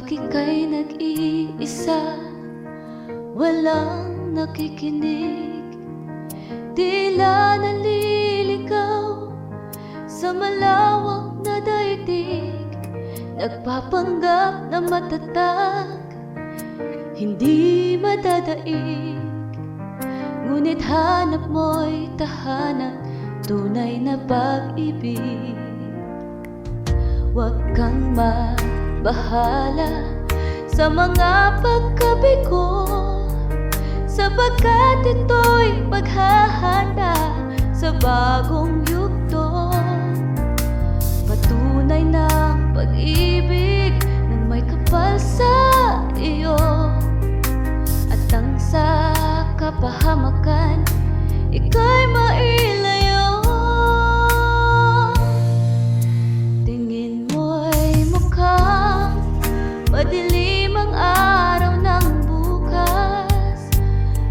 Pag ika'y nag-iisa. Walang nakikinig. Tila naliligaw Sa malawak na daigdig. Nagpapanggap na matatag. Hindi madadaig Ngunit hanap mo'y tahanan. Tunay na pag-ibig. Huwag kang mabahala Sa mga pagkabigo Sapagkat ito'y maghahanda Sa bagong yugto. Patunay ng pag-ibig Nang may kapal sa iyo At ang sa kapahamakan Ika'y mailayo Madilim ang araw ng bukas.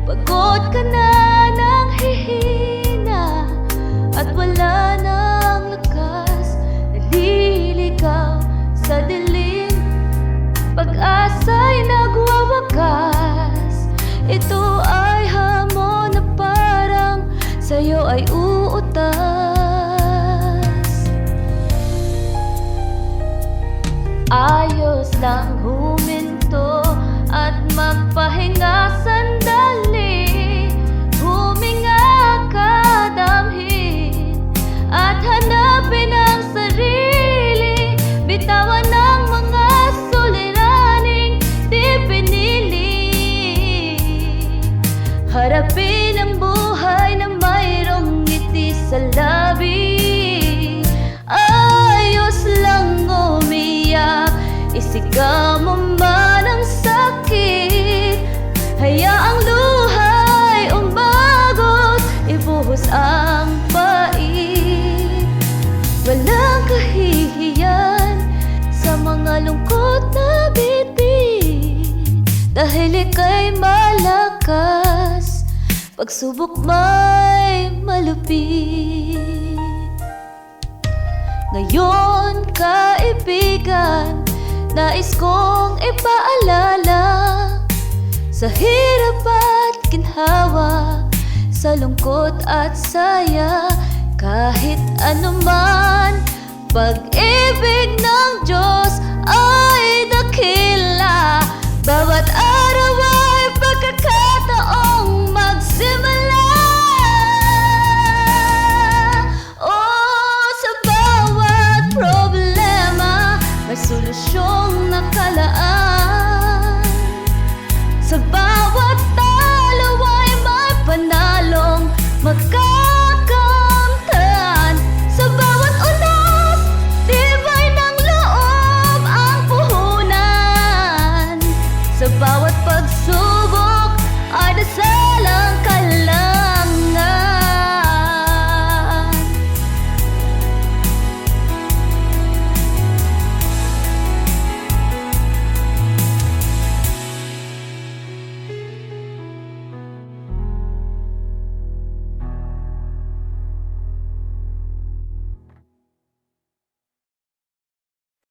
Pagod ka na ng hihina At wala ng lakas. Naliligaw sa dilim Pag-asa'y nagwawakas. Ito ay hamon na parang Sa'yo ay uutas. Ayos lang huminto Dahil ika'y malakas Pagsubok may nais kong ipaalala Sa hirap at ginhawa, sa lungkot at saya Kahit anuman, pag-ibig ng Diyos ay nakalaan Sa bawat